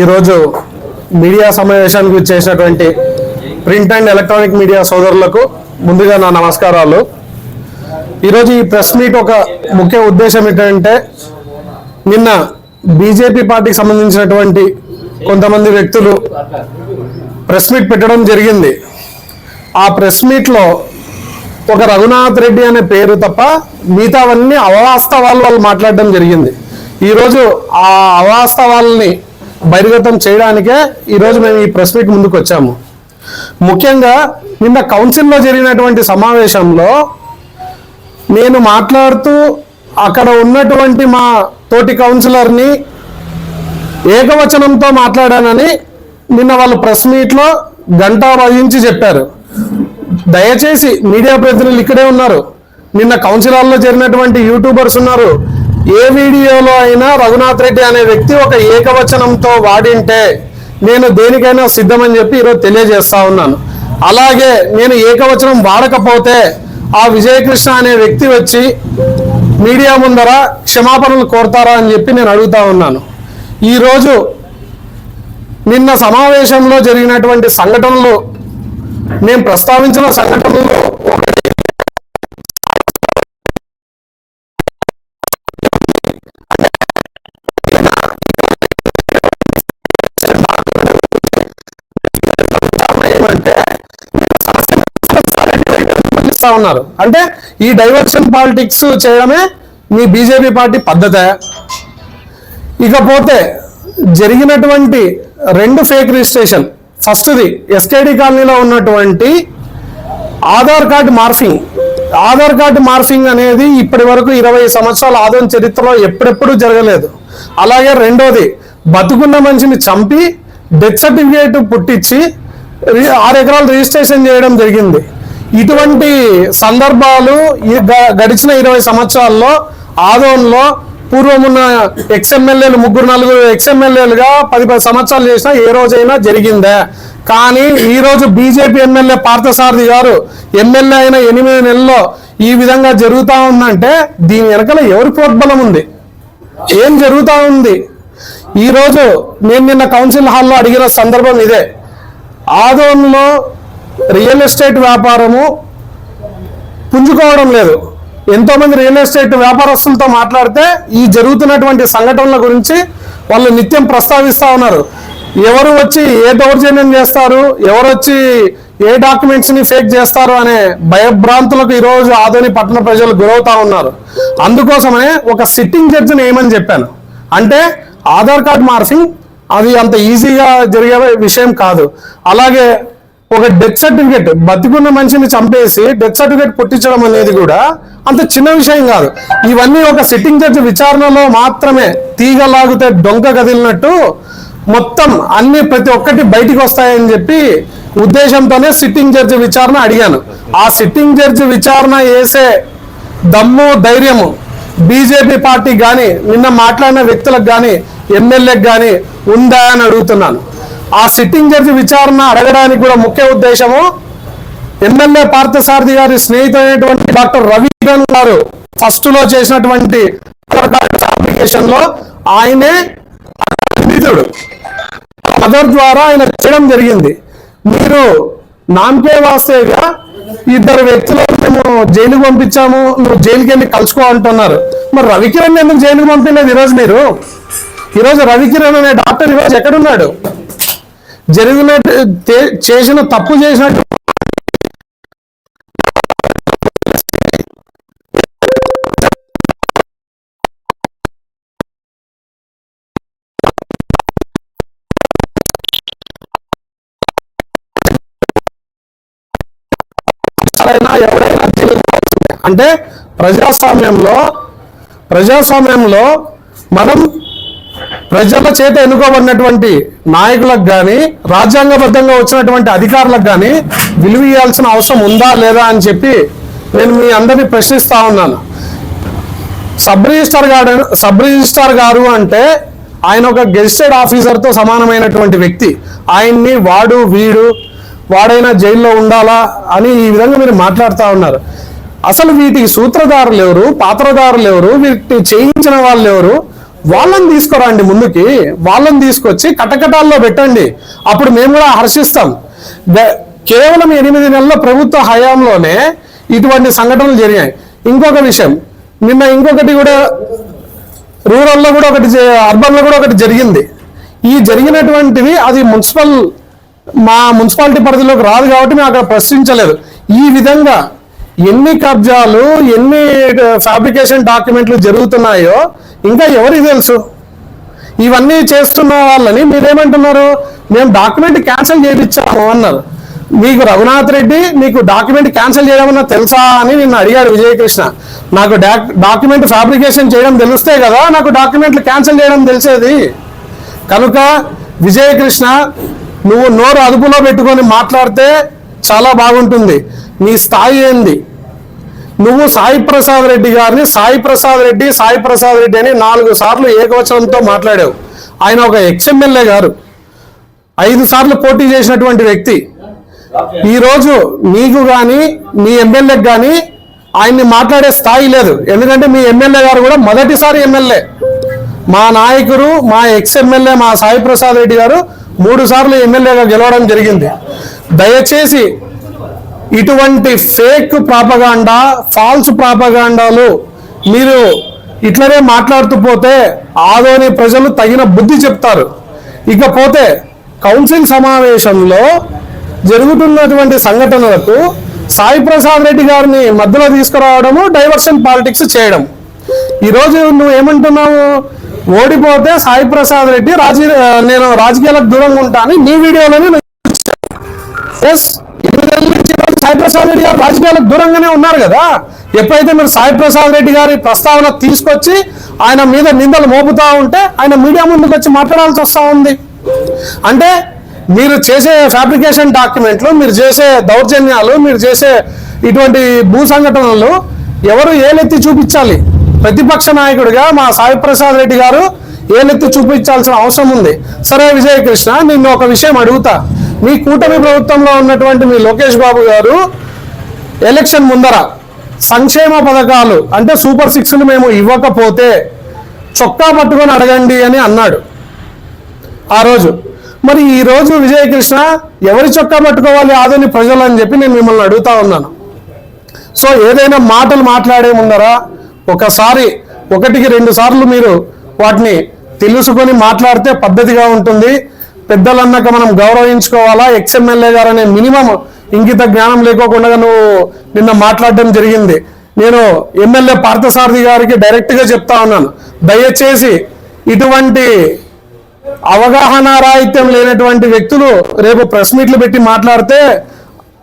ఈరోజు మీడియా సమావేశానికి చేసినటువంటి ప్రింట్ అండ్ ఎలక్ట్రానిక్ మీడియా సోదరులకు ముందుగా నా నమస్కారాలు. ఈరోజు ఈ ప్రెస్ మీట్ ఒక ముఖ్య ఉద్దేశం ఏంటంటే నిన్న బీజేపీ పార్టీకి సంబంధించినటువంటి కొంతమంది వ్యక్తులు ప్రెస్ మీట్ పెట్టడం జరిగింది. ఆ ప్రెస్ మీట్లో ఒక రఘునాథ్ రెడ్డి అనే పేరు తప్ప మిగతావన్నీ అవాస్తవాలు వాళ్ళు మాట్లాడడం జరిగింది. ఈరోజు ఆ అవాస్తవాలని బహిర్గతం చేయడానికే ఈరోజు మేము ఈ ప్రెస్ మీట్ ముందుకు వచ్చాము ముఖ్యంగా నిన్న కౌన్సిల్లో జరిగినటువంటి సమావేశంలో నేను మాట్లాడుతూ అక్కడ ఉన్నటువంటి మా తోటి కౌన్సిలర్ని ఏకవచనంతో మాట్లాడానని నిన్న వాళ్ళు ప్రెస్ మీట్లో గంటా వహించి చెప్పారు. దయచేసి మీడియా ప్రతినిధులు ఇక్కడే ఉన్నారు. నిన్న కౌన్సిలర్లో జరిగినటువంటి యూట్యూబర్స్ ఉన్నారు. ఏ వీడియోలో అయినా రఘునాథ్ రెడ్డి అనే వ్యక్తి ఒక ఏకవచనంతో వాడింటే నేను దేనికైనా సిద్ధమని చెప్పి ఈరోజు తెలియజేస్తా ఉన్నాను. అలాగే నేను ఏకవచనం వాడకపోతే ఆ విజయకృష్ణ అనే వ్యక్తి వచ్చి మీడియా ముందర క్షమాపణలు కోరతారా అని చెప్పి నేను అడుగుతా ఉన్నాను. ఈరోజు నిన్న సమావేశంలో జరిగినటువంటి సంఘటనలు నేను ప్రస్తావించిన సంఘటనలు ఏమంటే ఉన్నారు. అంటే ఈ డైవర్షన్ పాలిటిక్స్ చేయడమే మీ బీజేపీ పార్టీ పద్ధతే. ఇకపోతే జరిగినటువంటి రెండు ఫేక్ రిజిస్ట్రేషన్ ఫస్ట్ది ఎస్కేడి కాలనీలో ఉన్నటువంటి Aadhaar card morphing. Aadhaar card morphing అనేది ఇప్పటి వరకు ఇరవై సంవత్సరాల ఆదాయం చరిత్రలో ఎప్పుడెప్పుడు జరగలేదు. అలాగే రెండోది బతుకున్న మనిషిని చంపి డెత్ సర్టిఫికేట్ పుట్టించి ఆరు ఎకరాలు రిజిస్ట్రేషన్ చేయడం జరిగింది. ఇటువంటి సందర్భాలు ఈ గ- గడిచిన ఇరవై సంవత్సరాల్లో ఆదోన్లో పూర్వమున్న ఎక్స్ఎమ్మెల్యేలు ముగ్గురు నలుగురు ఎక్స్ఎమ్మెల్యేలుగా పది పది సంవత్సరాలు చేసినా ఏ రోజైనా జరిగిందా. కానీ ఈరోజు బీజేపీ ఎమ్మెల్యే పార్థసారథి గారు ఎమ్మెల్యే అయిన ఎనిమిది నెలల్లో ఈ విధంగా జరుగుతూ ఉందంటే దీని వెనకాల ఎవరి ప్రోద్బలం ఉంది? ఏం జరుగుతూ ఉంది? ఈరోజు నేను నిన్న కౌన్సిల్ హాల్లో అడిగిన సందర్భం ఇదే. ఆదోన్లో రియల్ ఎస్టేట్ వ్యాపారము పుంజుకోవడం లేదు. ఎంతోమంది రియల్ ఎస్టేట్ వ్యాపారస్తులతో మాట్లాడితే ఈ జరుగుతున్నటువంటి సంఘటనల గురించి వాళ్ళు నిత్యం ప్రస్తావిస్తూ ఉన్నారు. ఎవరు వచ్చి ఏ దౌర్జన్యం చేస్తారు ఎవరు వచ్చి ఏ డాక్యుమెంట్స్ని ఫేక్ చేస్తారు అనే భయభ్రాంతులకు ఈరోజు ఆదోని పట్టణ ప్రజలు గురవుతా ఉన్నారు. అందుకోసమనే ఒక సిట్టింగ్ జడ్జిని ఏమని చెప్పాను. అంటే ఆధార్ కార్డ్ మార్ఫింగ్ అది అంత ఈజీగా జరిగే విషయం కాదు. అలాగే ఒక డెత్ సర్టిఫికేట్ బతికున్న మనిషిని చంపేసి డెత్ సర్టిఫికేట్ పుట్టించడం అనేది కూడా అంత చిన్న విషయం కాదు. ఇవన్నీ ఒక సిట్టింగ్ జడ్జి విచారణలో మాత్రమే తీగలాగితే డొంక కదిలినట్టు మొత్తం అన్ని ప్రతి ఒక్కటి బయటికి వస్తాయని చెప్పి ఉద్దేశంతోనే సిట్టింగ్ జడ్జి విచారణ అడిగాను. ఆ సిట్టింగ్ జడ్జి విచారణ వేసే దమ్ము ధైర్యము బీజేపీ పార్టీ కానీ నిన్న మాట్లాడిన వ్యక్తులకు కానీ ఎమ్మెల్యేకి కానీ ఉందా అని అడుగుతున్నాను. ఆ సిట్టింగ్ జడ్జి విచారణ అడగడానికి కూడా ముఖ్య ఉద్దేశము ఎమ్మెల్యే పార్థసారథి గారి స్నేహితుడైనటువంటి డాక్టర్ రవి గారు ఫస్ట్లో చేసినటువంటి అప్లికేషన్లో ఆయనే నిధుడు మదర్ ద్వారా ఆయన చేయడం జరిగింది. మీరు నామకే వాస్తేగా ఇద్దరు వ్యక్తులు జైలుకు పంపించాము నువ్వు జైలుకి వెళ్ళి కలుసుకో అంటున్నారు. మరి రవికిరణ్ ఎందుకు జైలుకు పంపించలేదు ఈరోజు మీరు? ఈరోజు రవికిరణ్ అనే డాక్టర్ ఈరోజు ఎక్కడున్నాడు? జరిగిన చేసిన తప్పు చేసినట్టు ఎవరైనా ఎవరైనా అంటే ప్రజాస్వామ్యంలో ప్రజాస్వామ్యంలో మనం ప్రజల చేత ఎన్నుకోబడినటువంటి నాయకులకు కానీ రాజ్యాంగబద్ధంగా వచ్చినటువంటి అధికారులకు కానీ విలువ ఇవ్వాల్సిన అవసరం ఉందా లేదా అని చెప్పి నేను మీ అందరినీ ప్రశ్నిస్తా ఉన్నాను. సబ్ రిజిస్టార్ గారు సబ్ రిజిస్టార్ గారు అంటే ఆయన ఒక గెజిటెడ్ ఆఫీసర్తో సమానమైనటువంటి వ్యక్తి. ఆయన్ని వాడు వీడు వాడైనా జైల్లో ఉండాలా అని ఈ విధంగా మీరు మాట్లాడుతూ ఉన్నారు. అసలు వీటికి సూత్రధారులు ఎవరు? పాత్రధారులు ఎవరు? వీటి చేయించిన వాళ్ళు ఎవరు? వాళ్ళని తీసుకురండి ముందుకి. వాళ్ళని తీసుకొచ్చి కటకటాల్లో పెట్టండి. అప్పుడు మేము కూడా హర్షిస్తాం. కేవలం ఎనిమిది నెలల ప్రభుత్వ హయాంలోనే ఇటువంటి సంఘటనలు జరిగాయి. ఇంకొక విషయం. నిన్న ఇంకొకటి కూడా రూరల్లో కూడా ఒకటి అర్బన్లో కూడా ఒకటి జరిగింది. ఈ జరిగినటువంటివి అది మున్సిపల్ మా మున్సిపాలిటీ పరిధిలోకి రాదు కాబట్టి మేము అక్కడ ప్రశ్నించలేదు. ఈ విధంగా ఎన్ని కబ్జాలు ఎన్ని ఫ్యాబ్రికేషన్ డాక్యుమెంట్లు జరుగుతున్నాయో ఇంకా ఎవరికి తెలుసు? ఇవన్నీ చేస్తున్న వాళ్ళని మీరేమంటున్నారు? మేము డాక్యుమెంట్ క్యాన్సిల్ చేయించాము అన్నారు. మీకు రఘునాథ్ రెడ్డి మీకు డాక్యుమెంట్ క్యాన్సిల్ చేయడమన్నా తెలుసా అని నిన్ను అడిగాడు విజయకృష్ణ. నాకు డాక్ డాక్యుమెంట్ ఫ్యాబ్రికేషన్ చేయడం తెలిస్తే కదా నాకు డాక్యుమెంట్లు క్యాన్సిల్ చేయడం తెలిసేది. కనుక విజయకృష్ణ నువ్వు నోరు అదుపులో పెట్టుకొని మాట్లాడితే చాలా బాగుంటుంది. నీ స్థాయి ఏంది? నువ్వు సాయి ప్రసాద్ రెడ్డి గారిని సాయి ప్రసాద్ రెడ్డి సాయి ప్రసాద్ రెడ్డి అని నాలుగు సార్లు ఏకవచనంతో మాట్లాడావు. ఆయన ఒక ఎక్స్ఎమ్మెల్యే గారు. ఐదు సార్లు పోటీ చేసినటువంటి వ్యక్తి. ఈరోజు నీకు కానీ మీ ఎమ్మెల్యేకి కానీ ఆయన్ని మాట్లాడే స్థాయి లేదు. ఎందుకంటే మీ ఎమ్మెల్యే గారు కూడా మొదటిసారి ఎమ్మెల్యే. మా నాయకుడు మా ఎక్స్ ఎమ్మెల్యే మా సాయి ప్రసాద్ రెడ్డి గారు మూడు సార్లు ఎమ్మెల్యేగా గెలవడం జరిగింది. దయచేసి ఇటువంటి ఫేక్ ప్రాపగాండా ఫాల్స్ ప్రాపగాండాలు మీరు ఇట్లనే మాట్లాడుతూ పోతే ఆదోని ప్రజలు తగిన బుద్ధి చెప్తారు. ఇకపోతే కౌన్సిల్ సమావేశంలో జరుగుతున్నటువంటి సంఘటనలకు సాయి ప్రసాద్ రెడ్డి గారిని మధ్యలో తీసుకురావడము డైవర్షన్ పాలిటిక్స్ చేయడం. ఈరోజు నువ్వు ఏమంటున్నావు? ఓడిపోతే సాయి ప్రసాద్ రెడ్డి రాజీ నేను రాజకీయాలకు దూరంగా ఉంటా అని నీ వీడియోలోనే ఎస్ సాయి ప్రసాద్ రెడ్డి గారు రాజకీయాలకు దూరంగానే ఉన్నారు కదా. ఎప్పుడైతే మీరు సాయి ప్రసాద్ రెడ్డి గారి ప్రస్తావన తీసుకొచ్చి ఆయన మీద నిందలు మోపుతా ఉంటే ఆయన మీడియా ముందుకు వచ్చి మాట్లాడాల్సి వస్తూ ఉంది. అంటే మీరు చేసే ఫ్యాబ్రికేషన్ డాక్యుమెంట్లు మీరు చేసే దౌర్జన్యాలు మీరు చేసే ఇటువంటి భూ సంఘటనలు ఎవరు ఏలెత్తి చూపించాలి? ప్రతిపక్ష నాయకుడిగా మా సాయి ప్రసాద్ రెడ్డి గారు ఏలెత్తి చూపించాల్సిన అవసరం ఉంది. సరే విజయకృష్ణ నిన్ను ఒక విషయం అడుగుతా. మీ కూటమి ప్రభుత్వంలో ఉన్నటువంటి మీ లోకేష్ బాబు గారు ఎలక్షన్ ముందర సంక్షేమ పథకాలు అంటే సూపర్ సిక్స్లు మేము ఇవ్వకపోతే చొక్కా పట్టుకొని అడగండి అని అన్నాడు ఆ రోజు. మరి ఈ రోజు విజయకృష్ణ ఎవరి చొక్కా పట్టుకోవాలి ఆదని ప్రజలు అని చెప్పి నేను మిమ్మల్ని అడుగుతా ఉన్నాను. సో ఏదైనా మాటలు మాట్లాడే ముందరా ఒకసారి ఒకటికి రెండు సార్లు మీరు వాటిని తెలుసుకొని మాట్లాడితే పద్ధతిగా ఉంటుంది. పెద్దలన్నాక మనం గౌరవించుకోవాలా? ఎక్స్ఎమ్మెల్యే గారు అనే మినిమం ఇంకిత జ్ఞానం లేకోకుండా నువ్వు నిన్న మాట్లాడడం జరిగింది. నేను ఎమ్మెల్యే పార్థసారథి గారికి డైరెక్ట్గా చెప్తా ఉన్నాను. దయచేసి ఇటువంటి అవగాహన రాహిత్యం లేనటువంటి వ్యక్తులు రేపు ప్రెస్ మీట్లు పెట్టి మాట్లాడితే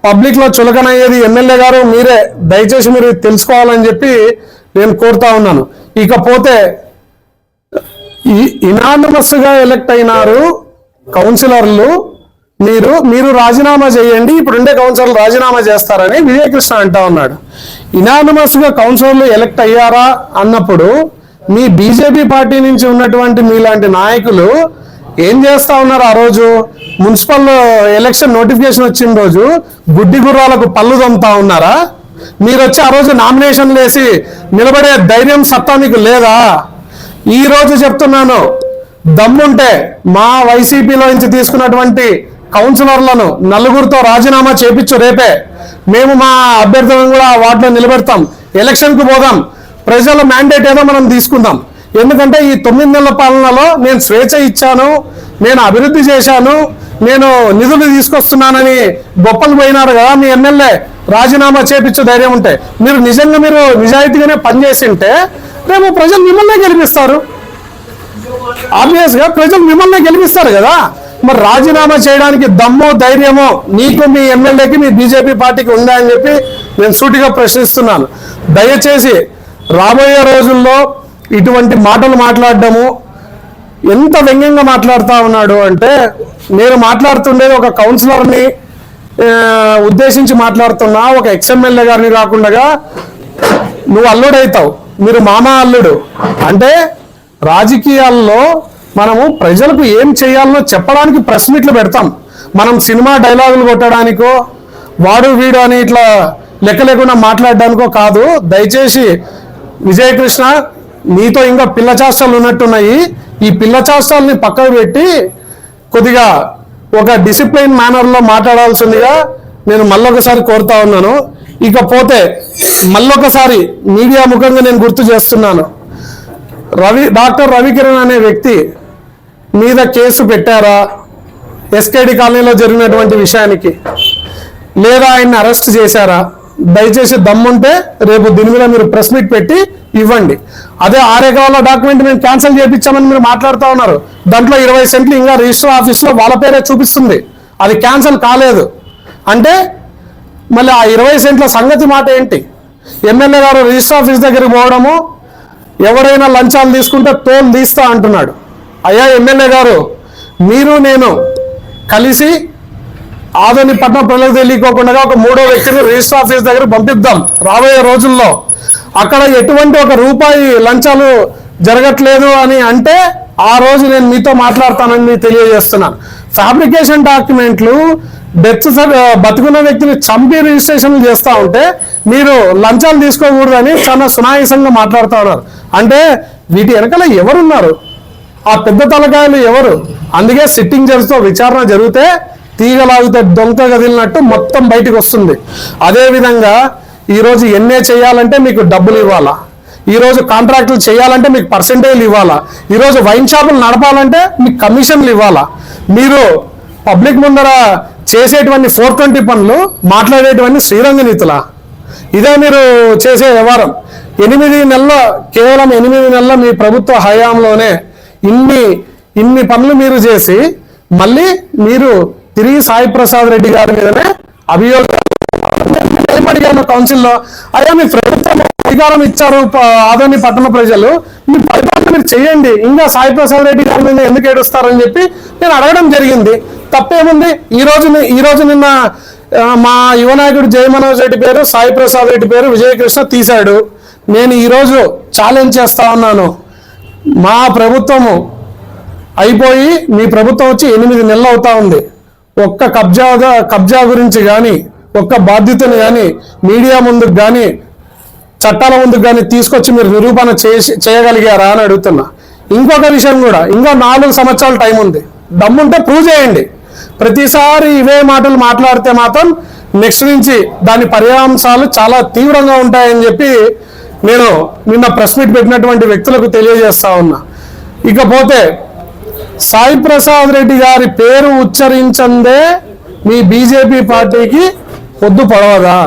పబ్లిక్లో చులకనయ్యేది ఎమ్మెల్యే గారు మీరే. దయచేసి మీరు తెలుసుకోవాలని చెప్పి నేను కోరుతా ఉన్నాను. ఇకపోతే ఈ గా ఎలక్ట్ అయినారు కౌన్సిలర్లు మీరు మీరు రాజీనామా చేయండి ఇప్పుడుండే కౌన్సిలర్లు రాజీనామా చేస్తారని విజయకృష్ణ అంటా ఉన్నాడు. ఇనానమస్గా కౌన్సిలర్లు ఎలక్ట్ అయ్యారా అన్నప్పుడు మీ బీజేపీ పార్టీ నుంచి ఉన్నటువంటి మీలాంటి నాయకులు ఏం చేస్తా ఉన్నారు ఆ రోజు? మున్సిపల్ ఎలక్షన్ నోటిఫికేషన్ వచ్చిన రోజు గుడ్డి గుర్రాలకు పళ్ళు దమ్ముతా ఉన్నారా? మీరు వచ్చి ఆ రోజు నామినేషన్లు వేసి నిలబడే ధైర్యం సత్తా మీకు లేదా? ఈ రోజు చెప్తున్నాను దమ్ముంటే మా వైసీపీలో నుంచి తీసుకున్నటువంటి కౌన్సిలర్లను నలుగురితో రాజీనామా చేపించు రేపే. మేము మా అభ్యర్థులను కూడా వాటిలో నిలబెడతాం. ఎలక్షన్కు పోదాం. ప్రజల మ్యాండేట్ ఏదో మనం తీసుకుందాం. ఎందుకంటే ఈ తొమ్మిది నెలల పాలనలో నేను స్వేచ్ఛ ఇచ్చాను నేను అభివృద్ధి చేశాను నేను నిధులు తీసుకొస్తున్నానని గొప్పలు పోయినారు కదా మీ ఎమ్మెల్యే. రాజీనామా చేపించు ధైర్యం ఉంటే. మీరు నిజంగా మీరు నిజాయితీగానే పనిచేసి ఉంటే రేపు ప్రజలు మిమ్మల్నే గెలిపిస్తారు. ఆబ్వియస్గా ప్రజలు మిమ్మల్ని గెలిపిస్తారు కదా. మరి రాజీనామా చేయడానికి దమ్మో ధైర్యమో నీకు మీ ఎమ్మెల్యేకి మీ బీజేపీ పార్టీకి ఉందా అని చెప్పి నేను సూటిగా ప్రశ్నిస్తున్నాను. దయచేసి రాబోయే రోజుల్లో ఇటువంటి మాటలు మాట్లాడడము ఎంత వ్యంగ్యంగా మాట్లాడుతూ ఉన్నాడు అంటే నేను మాట్లాడుతుండేది ఒక కౌన్సిలర్ని ఉద్దేశించి మాట్లాడుతున్నా ఒక ఎక్స్ఎమ్మెల్యే గారిని కాకుండా నువ్వు అల్లుడైతావు. మీరు మామ అల్లుడు. అంటే రాజకీయాల్లో మనము ప్రజలకు ఏం చేయాలనో చెప్పడానికి ప్రెస్ మీట్లు పెడతాం. మనం సినిమా డైలాగులు కొట్టడానికో వాడు వీడు అని ఇట్లా లెక్క లేకుండా మాట్లాడడానికో కాదు. దయచేసి విజయకృష్ణ మీతో ఇంకా పిల్ల చేష్టలు ఉన్నట్టున్నాయి. ఈ పిల్ల పక్కకు పెట్టి కొద్దిగా ఒక డిసిప్లైన్ మేనర్లో మాట్లాడాల్సిందిగా నేను మళ్ళొకసారి కోరుతా ఉన్నాను. ఇకపోతే మళ్ళొకసారి మీడియా ముఖంగా నేను గుర్తు చేస్తున్నాను. రవి డాక్టర్ రవికిరణ్ అనే వ్యక్తి మీద కేసు పెట్టారా? ఎస్కేడి కాలనీలో జరిగినటువంటి విషయానికి లేదా ఆయన్ని అరెస్ట్ చేశారా? దయచేసి దమ్ముంటే రేపు దీని మీద మీరు ప్రెస్ మీట్ పెట్టి ఇవ్వండి. అదే ఆరు డాక్యుమెంట్ మేము క్యాన్సిల్ చేయించామని మీరు మాట్లాడుతూ ఉన్నారు. దాంట్లో ఇరవై సెంట్లు ఇంకా రిజిస్టర్ ఆఫీస్లో వాళ్ళ పేరే చూపిస్తుంది. అది క్యాన్సిల్ కాలేదు. అంటే మళ్ళీ ఆ ఇరవై సెంట్ల సంగతి మాట ఏంటి? ఎమ్మెల్యే గారు రిజిస్టర్ ఆఫీస్ దగ్గరికి పోవడము ఎవరైనా లంచాలు తీసుకుంటే తోలు తీస్తా అంటున్నాడు. అయ్యా ఎమ్మెల్యే గారు మీరు నేను కలిసి ఆదని పట్నం ప్రజలకు తెలియకోకుండా ఒక మూడో వ్యక్తిని రిజిస్టర్ ఆఫీస్ దగ్గర పంపిద్దాం. రాబోయే రోజుల్లో అక్కడ ఎటువంటి ఒక రూపాయి లంచాలు జరగట్లేదు అని అంటే ఆ రోజు నేను మీతో మాట్లాడతానని తెలియజేస్తున్నాను. ఫ్యాబ్రికేషన్ డాక్యుమెంట్లు డెత్ బతుకున్న వ్యక్తిని చంపి రిజిస్ట్రేషన్లు చేస్తూ ఉంటే మీరు లంచాలు తీసుకోకూడదని చాలా సునాయాసంగా మాట్లాడుతూ ఉన్నారు. అంటే వీటి వెనకాల ఎవరున్నారు? ఆ పెద్ద తలకాయలు ఎవరు? అందుకే సిట్టింగ్ జడ్జ్తో విచారణ జరిగితే తీగలాగితే దొంగ కదిలినట్టు మొత్తం బయటకు వస్తుంది. అదేవిధంగా ఈరోజు ఎన్ఏ చేయాలంటే మీకు డబ్బులు ఇవ్వాలా? ఈరోజు కాంట్రాక్టులు చేయాలంటే మీకు పర్సంటేజ్లు ఇవ్వాలా? ఈరోజు వైన్ షాపులు నడపాలంటే మీకు కమిషన్లు ఇవ్వాలా? మీరు పబ్లిక్ ముందర చేసేటువంటి ఫోర్ ట్వంటీ పనులు మాట్లాడేటువంటి శ్రీరంగ నీతులా? ఇదే మీరు చేసే వ్యవహారం. ఎనిమిది నెలల కేవలం ఎనిమిది నెలల మీ ప్రభుత్వ హయాంలోనే ఇన్ని ఇన్ని పనులు మీరు చేసి మళ్ళీ మీరు తిరిగి సాయి ప్రసాద్ రెడ్డి గారి మీదనే అభియోగాలు. అడిగాను కౌన్సిల్లో అయ్యా మీ ప్రభుత్వం అధికారం ఇచ్చారు ఆదోని పట్టణ ప్రజలు. మీ పరిపాలన మీరు చేయండి ఇంకా సాయి ప్రసాద్ రెడ్డి గారి మీద ఎందుకు ఏడుస్తారని చెప్పి నేను అడగడం జరిగింది. తప్పేముంది? ఈ రోజు ఈ రోజు నిన్న మా యువ నాయకుడు జయ మనోజ్ రెడ్డి పేరు సాయి ప్రసాద్ రెడ్డి పేరు విజయకృష్ణ తీశాడు. నేను ఈరోజు ఛాలెంజ్ చేస్తా ఉన్నాను. మా ప్రభుత్వము అయిపోయి మీ ప్రభుత్వం వచ్చి ఎనిమిది నెలలు అవుతా ఉంది. ఒక్క కబ్జా కబ్జా గురించి కానీ ఒక్క బాధ్యతను కానీ మీడియా ముందుకు కానీ చట్టాల ముందు కానీ తీసుకొచ్చి మీరు నిరూపణ చేసి చేయగలిగారా అని అడుగుతున్నా. ఇంకొక విషయం కూడా ఇంకా నాలుగు సంవత్సరాల టైం ఉంది. దమ్ముంటే ప్రూవ్ చేయండి. ప్రతిసారి ఇవే మాటలు మాట్లాడితే మాత్రం నెక్స్ట్ నుంచి దాని పర్యాంశాలు చాలా తీవ్రంగా ఉంటాయని చెప్పి నేను నిన్న ప్రెస్ మీట్ పెట్టినటువంటి వ్యక్తులకు తెలియజేస్తా ఉన్నా. ఇకపోతే సాయి ప్రసాద్ రెడ్డి గారి పేరు ఉచ్చరించందే మీ బీజేపీ పార్టీకి పొద్దు పడవదా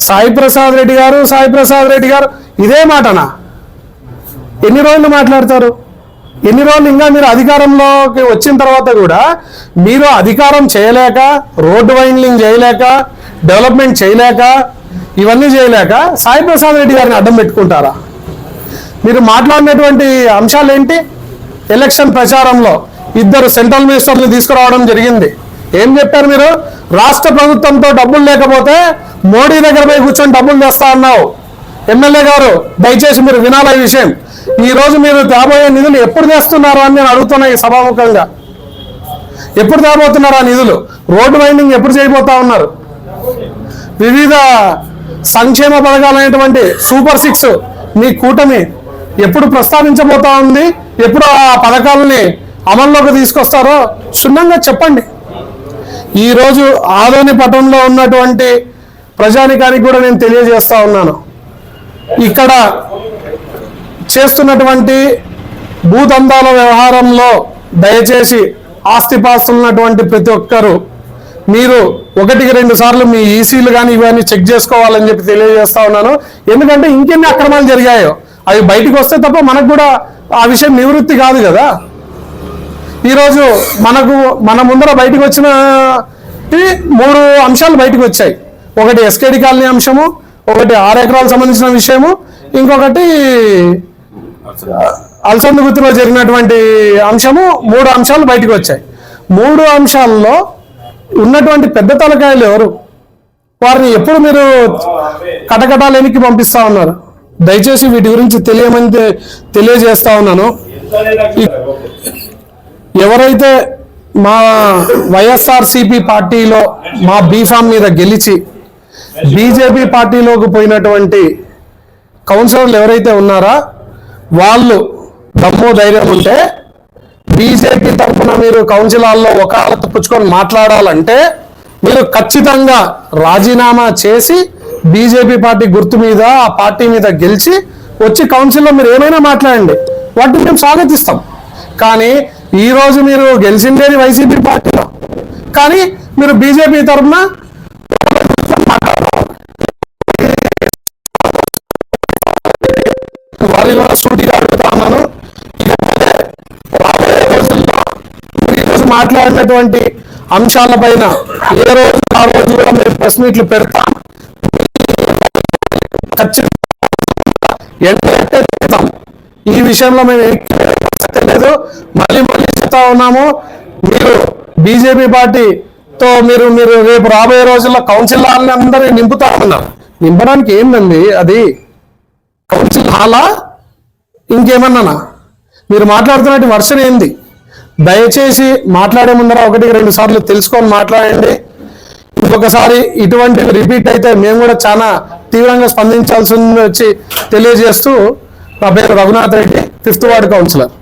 సాయి ప్రసాద్ రెడ్డి గారు సాయి ప్రసాద్ రెడ్డి గారు ఇదే మాటనా? ఎన్ని రోజులు మాట్లాడతారు? ఎన్ని రోజులు ఇంకా మీరు అధికారంలోకి వచ్చిన తర్వాత కూడా మీరు అధికారం చేయలేక రోడ్డు వైండింగ్ చేయలేక డెవలప్మెంట్ చేయలేక ఇవన్నీ చేయలేక సాయి ప్రసాద్ రెడ్డి గారిని అడ్డం పెట్టుకుంటారా? మీరు మాట్లాడినటువంటి అంశాలు ఏంటి ఎలక్షన్ ప్రచారంలో ఇద్దరు సెంట్రల్ మినిస్టర్లు తీసుకురావడం జరిగింది. ఏం చెప్పారు మీరు? రాష్ట్ర ప్రభుత్వంతో డబ్బులు లేకపోతే మోడీ దగ్గర పోయి కూర్చొని డబ్బులు తెస్తా అన్నావు. ఎమ్మెల్యే గారు దయచేసి మీరు వినాల విషయం? ఈ రోజు మీరు తేబోయే నిధులు ఎప్పుడు తెస్తున్నారు అని నేను అడుగుతున్నా ఈ సభాముఖంగా. ఎప్పుడు తేబోతున్నారు ఆ నిధులు? రోడ్డు వైండింగ్ ఎప్పుడు చేయబోతా ఉన్నారు? వివిధ సంక్షేమ పథకాలైనటువంటి సూపర్ సిక్స్ మీ కూటమి ఎప్పుడు ప్రస్తావించబోతా ఉంది? ఎప్పుడు ఆ పథకాలని అమల్లోకి తీసుకొస్తారో? క్షుణ్ణంగా చెప్పండి. ఈరోజు ఆదోని పట్టణంలో ఉన్నటువంటి ప్రజానికానికి కూడా నేను తెలియజేస్తా ఉన్నాను. ఇక్కడ చేస్తున్నటువంటి భూదందాల వ్యవహారంలో దయచేసి ఆస్తిపాస్తులున్నటువంటి ప్రతి ఒక్కరూ మీరు ఒకటికి రెండు సార్లు మీ ఈసీలు కానీ ఇవన్నీ చెక్ చేసుకోవాలని చెప్పి తెలియజేస్తా ఉన్నాను. ఎందుకంటే ఇంకెన్ని అక్రమాలు జరిగాయో అవి బయటికి వస్తే తప్ప మనకు కూడా ఆ విషయం నివృత్తి కాదు కదా. ఈరోజు మనకు మన ముందర బయటకు వచ్చిన మూడు అంశాలు బయటకు వచ్చాయి. ఒకటి ఎస్కేడి కాలనీ అంశము ఒకటి ఆరు ఎకరాలకు సంబంధించిన విషయము ఇంకొకటి అల్సంద జరిగినటువంటి అంశము మూడు అంశాలు బయటకు వచ్చాయి. మూడు అంశాల్లో ఉన్నటువంటి పెద్ద తలకాయలు ఎవరు? వారిని ఎప్పుడు మీరు కటకటాలు ఎనికి పంపిస్తా ఉన్నారు? దయచేసి వీటి గురించి తెలియమని తెలియజేస్తా ఉన్నాను. ఎవరైతే మా వైఎస్ఆర్సిపి పార్టీలో మా బీఫామ్ మీద గెలిచి బీజేపీ పార్టీలోకి పోయినటువంటి కౌన్సిలర్లు ఎవరైతే ఉన్నారా వాళ్ళు దమ్ము ధైర్యం ఉంటే బీజేపీ తరఫున మీరు కౌన్సిల్ హాల్లో ఒక పుచ్చుకొని మాట్లాడాలంటే మీరు ఖచ్చితంగా రాజీనామా చేసి బీజేపీ పార్టీ గుర్తు మీద ఆ పార్టీ మీద గెలిచి వచ్చి కౌన్సిల్లో మీరు ఏమైనా మాట్లాడండి. వాటిని మేము స్వాగతిస్తాం. కానీ ఈ రోజు మీరు గెలిచిందేది వైసీపీ పార్టీలో. కానీ మీరు బీజేపీ తరఫున వారి సూటిగా అడుగుతా మాట్లాడినటువంటి ఏ రోజు ఆ రోజు కూడా మేము ప్రెస్ మీట్లు పెడతాం. ఖచ్చితంగా ఎంటెంటే ఈ విషయంలో మేము లేదు మళ్ళీ మళ్ళీ చెప్తా ఉన్నాము. మీరు బీజేపీ పార్టీతో మీరు మీరు రేపు రాబోయే రోజుల్లో కౌన్సిల్ హాల్ని అందరినీ నింపుతా ఉన్నారు. నింపడానికి ఏందండి అది? కౌన్సిల్ హాలా? ఇంకేమన్నానా? మీరు మాట్లాడుతున్నట్టు వర్షన్ ఏంది? దయచేసి మాట్లాడే ముందర ఒకటి రెండు సార్లు తెలుసుకొని మాట్లాడండి. ఇంకొకసారి ఇటువంటివి రిపీట్ అయితే మేము కూడా చాలా తీవ్రంగా స్పందించాల్సి వచ్చి తెలియజేస్తూ నా పేరు Raghunath Reddy fifth ward councillor.